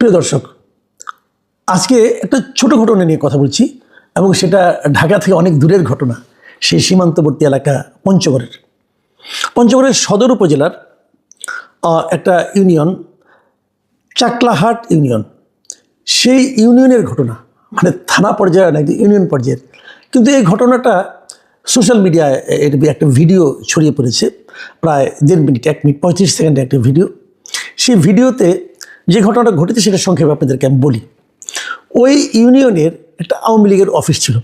প্রিয় দর্শক, আজকে একটা ছোট ঘটনা নিয়ে কথা বলছি এবং সেটা ঢাকা থেকে অনেক দূরের ঘটনা, সেই সীমান্তবর্তী এলাকা পঞ্চগড়ের। পঞ্চগড়ের সদর উপজেলার একটা ইউনিয়ন, চাকলাহাট ইউনিয়ন। সেই ইউনিয়নের ঘটনা মানে থানা পর্যায়ে নাকি ইউনিয়ন পর্যায়ের, কিন্তু এই ঘটনাটা সোশ্যাল মিডিয়ায় এর একটা ভিডিও ছড়িয়ে পড়েছে, প্রায় দেড় মিনিট, এক মিনিট, পঁয়ত্রিশ সেকেন্ডের একটা ভিডিও। সেই ভিডিওতে যে ঘটনাটা ঘটেছে সেটা সংক্ষেপে আপনাদেরকে আমি বলি। ওই ইউনিয়নের একটা আওয়ামী লীগের অফিস ছিল।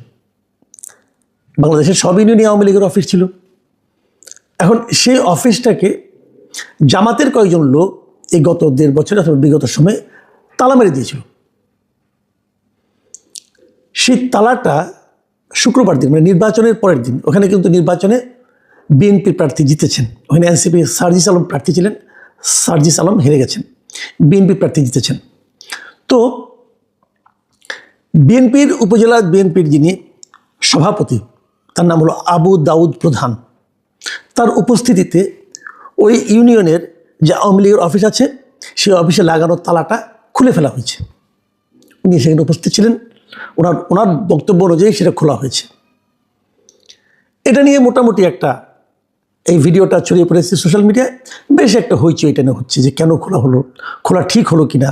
বাংলাদেশের সব ইউনিয়নে আওয়ামী লীগের অফিস ছিল। এখন সেই অফিসটাকে জামাতের কয়েকজন লোক এই গত দেড় বছর অথবা বিগত সময়ে তালা মেরে দিয়েছিল। সেই তালাটা শুক্রবার দিন মানে নির্বাচনের পরের দিন, ওখানে কিন্তু নির্বাচনে বিএনপি প্রার্থী জিতেছেন। ওখানে এনসিপি সার্জিস আলম প্রার্থী ছিলেন। সার্জিস আলম হেরে গেছেন। বিএনপি প্রার্থী জিতেছেন। তো বিএনপির উপজেলা বিএনপির যিনি সভাপতি, তার নাম হলো আবু দাউদ প্রধান। তার উপস্থিতিতে ওই ইউনিয়নের যে আওয়ামী লীগের অফিস আছে, সেই অফিসে লাগানো তালাটা খুলে ফেলা হয়েছে। উনি সেখানে উপস্থিত ছিলেন। ওনার ওনার বক্তব্য অনুযায়ী সেটা খোলা হয়েছে। এটা নিয়ে মোটামুটি একটা এই ভিডিওটা ছড়িয়ে পড়েছে সোশ্যাল মিডিয়ায় বেশ একটা হইচই এটা নিয়ে হচ্ছে যে কেন খোলা হলো, খোলা ঠিক হলো কিনা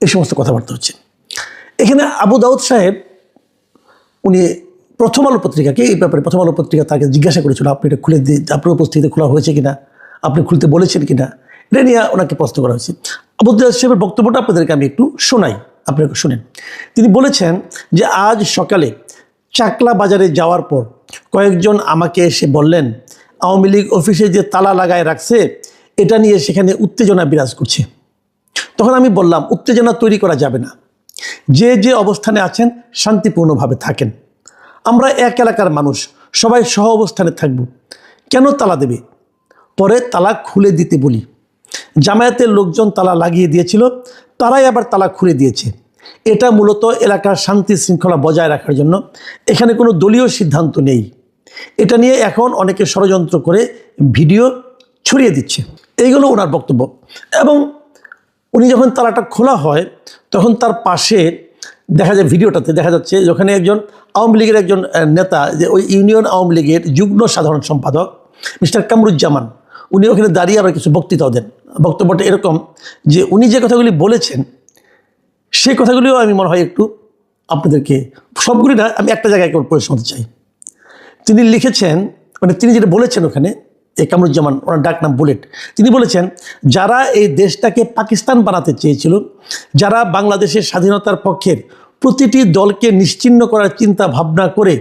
এই সমস্ত কথাবার্তা হচ্ছে। এখানে আবু দাউদ সাহেব, উনি প্রথম আলো পত্রিকাকে, এই ব্যাপারে প্রথম আলো পত্রিকা তাকে জিজ্ঞাসা করেছিল, আপনি এটা খুলে দিয়ে আপনার উপস্থিতিতে খোলা হয়েছে কিনা? আপনি খুলতে বলেছেন কিনা? এটা নিয়ে ওনাকে প্রশ্ন করা হয়েছে। আবু দাউদ সাহেবের বক্তব্যটা আপনাদেরকে আমি একটু শোনাই আপনাকে শুনেন। তিনি বলেছেন যে, আজ সকালে চাকলা বাজারে যাওয়ার পর কয়েকজন আমাকে এসে বললেন আওয়ামী লীগ অফিসে যে তালা লাগায় রাখছে, এটা নিয়ে সেখানে উত্তেজনা বিরাজ করছে। তখন আমি বললাম, উত্তেজনা তৈরি করা যাবে না। যে যে অবস্থানে আছেন, শান্তিপূর্ণভাবে থাকেন। আমরা এক এলাকার মানুষ, সবাই সহ অবস্থানে থাকব। কেন তালা দেবে? পরে তালা খুলে দিতে বলি। জামায়াতের লোকজন তালা লাগিয়ে দিয়েছিল, তারাই আবার তালা খুলে দিয়েছে। এটা মূলত এলাকার শান্তি শৃঙ্খলা বজায় রাখার জন্য। এখানে কোনো দলীয় সিদ্ধান্ত নেই। এটা নিয়ে এখন অনেকে ষড়যন্ত্র করে ভিডিও ছড়িয়ে দিচ্ছে। এইগুলো ওনার বক্তব্য। এবং উনি যখন তালাটা খোলা হয়, তখন তার পাশে দেখা যায় ভিডিওটাতে দেখা যাচ্ছে যেখানে একজন আওয়ামী লীগের একজন নেতা, যে ওই ইউনিয়ন আওয়ামী লীগের যুগ্ম সাধারণ সম্পাদক, মিস্টার কামরুজ্জামান। উনি ওখানে দাঁড়িয়ে আবার কিছু বক্তৃতাও দেন। বক্তব্যটা এরকম যে উনি যে কথাগুলি বলেছেন সেই কথাগুলিও আমি মনে হয় একটু আপনাদেরকে সবগুলি না, আমি একটা জায়গায় পড়ে শোনাতে চাই। তিনি লিখেছেন মানে তিনি যেটা বলেছেন ওখানে এই কামরুজ্জামান, ওনার ডাক নাম বুলেট, তিনি বলেছেন, যারা এই দেশটাকে পাকিস্তান বানাতে চেয়েছিল, যারা বাংলাদেশের স্বাধীনতার পক্ষের প্রতিটি দলকে নিশ্চিহ্ন করার চিন্তা ভাবনা করে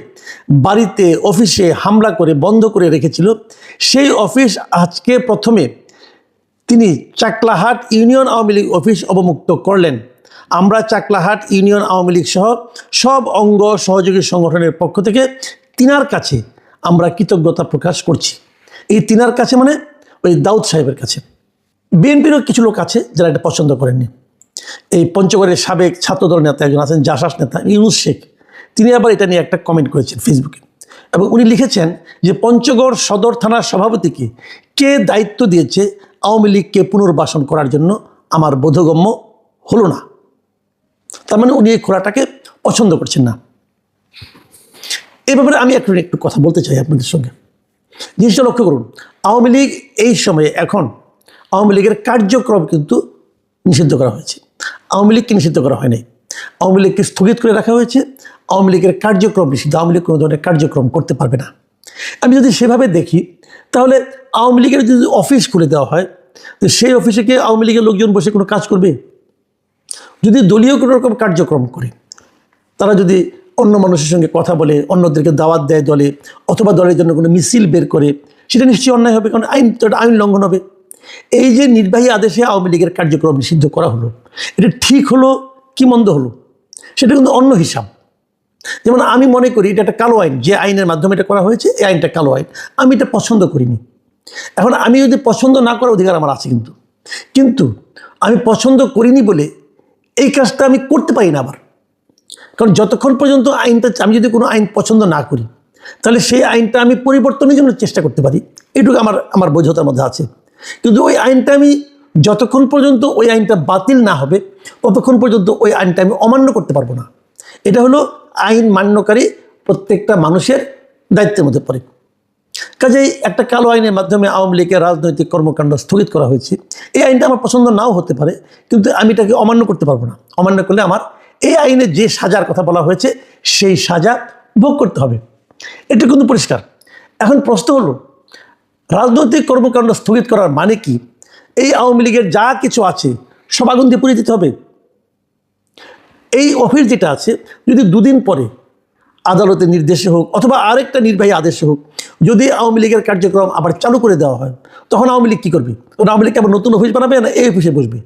বাড়িতে, অফিসে হামলা করে, বন্ধ করে রেখেছিল, সেই অফিস আজকে প্রথমে তিনি চাকলাহাট ইউনিয়ন আওয়ামী লীগ অফিস অবমুক্ত করলেন। আমরা চাকলাহাট ইউনিয়ন আওয়ামী লীগ সহ সব অঙ্গ সহযোগী সংগঠনের পক্ষ থেকে তিনার কাছে আমরা কৃতজ্ঞতা প্রকাশ করছি। এই তিনার কাছে মানে ওই দাউদ সাহেবের কাছে। বিএনপিরও কিছু লোক আছে যারা এটা পছন্দ করেননি। এই পঞ্চগড়ের সাবেক ছাত্রদল নেতা একজন আছেন জাসাস নেতা, ইউনুস শেখ। তিনি আবার এটা নিয়ে একটা কমেন্ট করেছেন ফেসবুকে এবং উনি লিখেছেন যে পঞ্চগড় সদর থানার সভাপতিকে কে দায়িত্ব দিয়েছে, আওয়ামী লীগকে পুনর্বাসন করার জন্য আমার বোধগম্য হলো না। তার মানে উনি এই খোলাটাকে পছন্দ করছেন না। এ ব্যাপারে আমি একটু একটু কথা বলতে চাই আপনাদের সঙ্গে। জিনিসটা লক্ষ্য করুন, আওয়ামী লীগ এই সময়ে এখন আওয়ামী লীগের কার্যক্রম কিন্তু নিষিদ্ধ করা হয়েছে। আওয়ামী লীগকে নিষিদ্ধ করা হয়নি। আওয়ামী লীগকে স্থগিত করে রাখা হয়েছে। আওয়ামী লীগের কার্যক্রম নিষিদ্ধ, আওয়ামী লীগ কোনো ধরনের কার্যক্রম করতে পারবে না। আমি যদি সেভাবে দেখি, তাহলে আওয়ামী লীগের যদি অফিস খুলে দেওয়া হয়, তো সেই অফিসে কি আওয়ামী লীগের লোকজন বসে কোনো কাজ করবে? যদি দলীয় কোনো রকম কার্যক্রম করে, তারা যদি অন্য মানুষের সঙ্গে কথা বলে, অন্যদেরকে দাওয়াত দেয় দলে, অথবা দলের জন্য কোনো মিছিল বের করে, সেটা নিশ্চয়ই অন্যায় হবে, কারণ আইন তো আইন লঙ্ঘন হবে। এই যে নির্বাহী আদেশে আওয়ামী লীগের কার্যক্রম নিষিদ্ধ করা হলো, এটা ঠিক হলো কি মন্দ হলো? সেটা কিন্তু অন্য হিসাব। যেমন আমি মনে করি এটা একটা কালো আইন, যে আইনের মাধ্যমে এটা করা হয়েছে, এই আইনটা কালো আইন। আমি এটা পছন্দ করিনি। এখন আমি যদি পছন্দ না করার অধিকার আমার আছে কিন্তু। কিন্তু আমি পছন্দ করিনি বলে এই কাজটা আমি করতে পারি না আবার। কারণ যতক্ষণ পর্যন্ত আইনটা, আমি যদি কোনো আইন পছন্দ না করি, তাহলে সেই আইনটা আমি পরিবর্তনের জন্য চেষ্টা করতে পারি। এটুকু আমার আমার বোঝতার মধ্যে আছে। কিন্তু ওই আইনটা আমি যতক্ষণ পর্যন্ত ওই আইনটা বাতিল না হবে, ততক্ষণ পর্যন্ত ওই আইনটা আমি অমান্য করতে পারব না। এটা হলো আইন মান্যকারী প্রত্যেকটা মানুষের দায়িত্বের মধ্যে পড়ে। কাজেই একটা কালো আইনের মাধ্যমে আওয়ামী লীগের রাজনৈতিক কর্মকাণ্ড স্থগিত করা হয়েছে। এই আইনটা আমার পছন্দ নাও হতে পারে, কিন্তু আমি এটাকে অমান্য করতে পারব না। অমান্য করলে আমার এই আইনে যে সাজার কথা বলা হয়েছে, সেই সাজা ভোগ করতে হবে। এটা কিন্তু পরিষ্কার। এখন প্রশ্ন হলো, রাজনৈতিক কর্মকাণ্ড স্থগিত করার মানে কি? এই আওয়ামী লীগের যা কিছু আছে, সব আগুন দিয়ে পুড়িয়ে দিতে হবে। এই অফিস যেটা আছে, যদি দুদিন পরে আদালতের নির্দেশে হোক, অথবা আরেকটা নির্বাহী আদেশে হোক, যদি আওয়ামী লীগের কার্যক্রম আবার চালু করে দেওয়া হয়, তখন আওয়ামী লীগ কী করবে? তখন আওয়ামী লীগ আবার নতুন অফিস বানাবে না? এই অফিসে বসবে।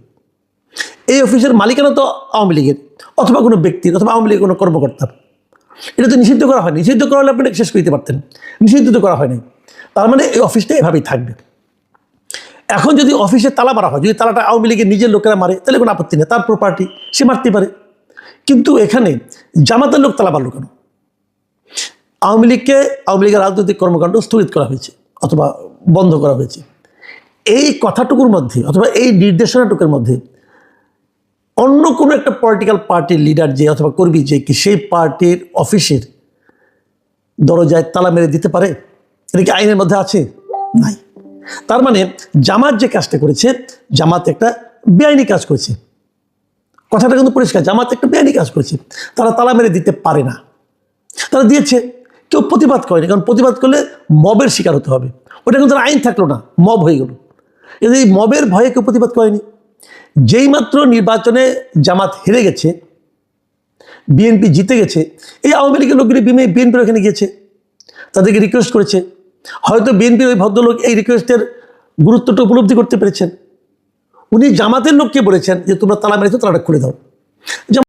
এই অফিসের মালিকানা তো আওয়ামী লীগের। অথবা কোনো ব্যক্তির অথবা আওয়ামী লীগের কোনো কর্মকর্তার এটা তো নিষিদ্ধ করা হয়নি। নিষিদ্ধ করা হলে আপনি শেষ করে দিতে পারতেন। নিষিদ্ধ তো করা হয়নি। তার মানে এই অফিসটা এভাবেই থাকবে। এখন যদি অফিসে তালা মারা হয়, যদি তালাটা আওয়ামী লীগের নিজের লোকেরা মারে, তাহলে কোনো আপত্তি নেই। তার প্রপার্টি সে মারতে পারে। কিন্তু এখানে জামাতের লোক তালা মারল কেন? আওয়ামী লীগকে, আওয়ামী লীগের রাজনৈতিক কর্মকাণ্ড স্থগিত করা হয়েছে, অথবা বন্ধ করা হয়েছে। এই কথাটুকুর মধ্যে, অথবা এই নির্দেশনাটুকুর মধ্যে অন্য কোনো একটা পলিটিক্যাল পার্টির লিডার যে অথবা কর্মী যে কি সেই পার্টির অফিসের দরজায় তালা মেরে দিতে পারে? এটা কি আইনের মধ্যে আছে? নাই। তার মানে জামাত যে কাজটা করেছে, জামাত একটা বেআইনি কাজ করেছে। কথাটা কিন্তু পরিষ্কার, জামাত একটা বেআইনি কাজ করেছে। তারা তালা মেরে দিতে পারে না। তারা দিয়েছে, কেউ প্রতিবাদ করেনি, কারণ প্রতিবাদ করলে মবের শিকার হতে হবে। ওটা কিন্তু আইন থাকল না, মব হয়ে গেল। এই মবের ভয়ে কেউ প্রতিবাদ করেনি। যেই মাত্র নির্বাচনে জামাত হেরে গেছে, বিএনপি জিতে গেছে, এই আওয়ামী লীগের লোকগুলি বিমে বিএনপির ওখানে গিয়েছে, তাদেরকে রিকোয়েস্ট করেছে। হয়তো বিএনপির ওই ভদ্রলোক এই রিকোয়েস্টের গুরুত্বটা উপলব্ধি করতে পেরেছেন। উনি জামাতের লোককে বলেছেন যে, তোমরা তালা মেরেছো, তালাটা খুলে দাও।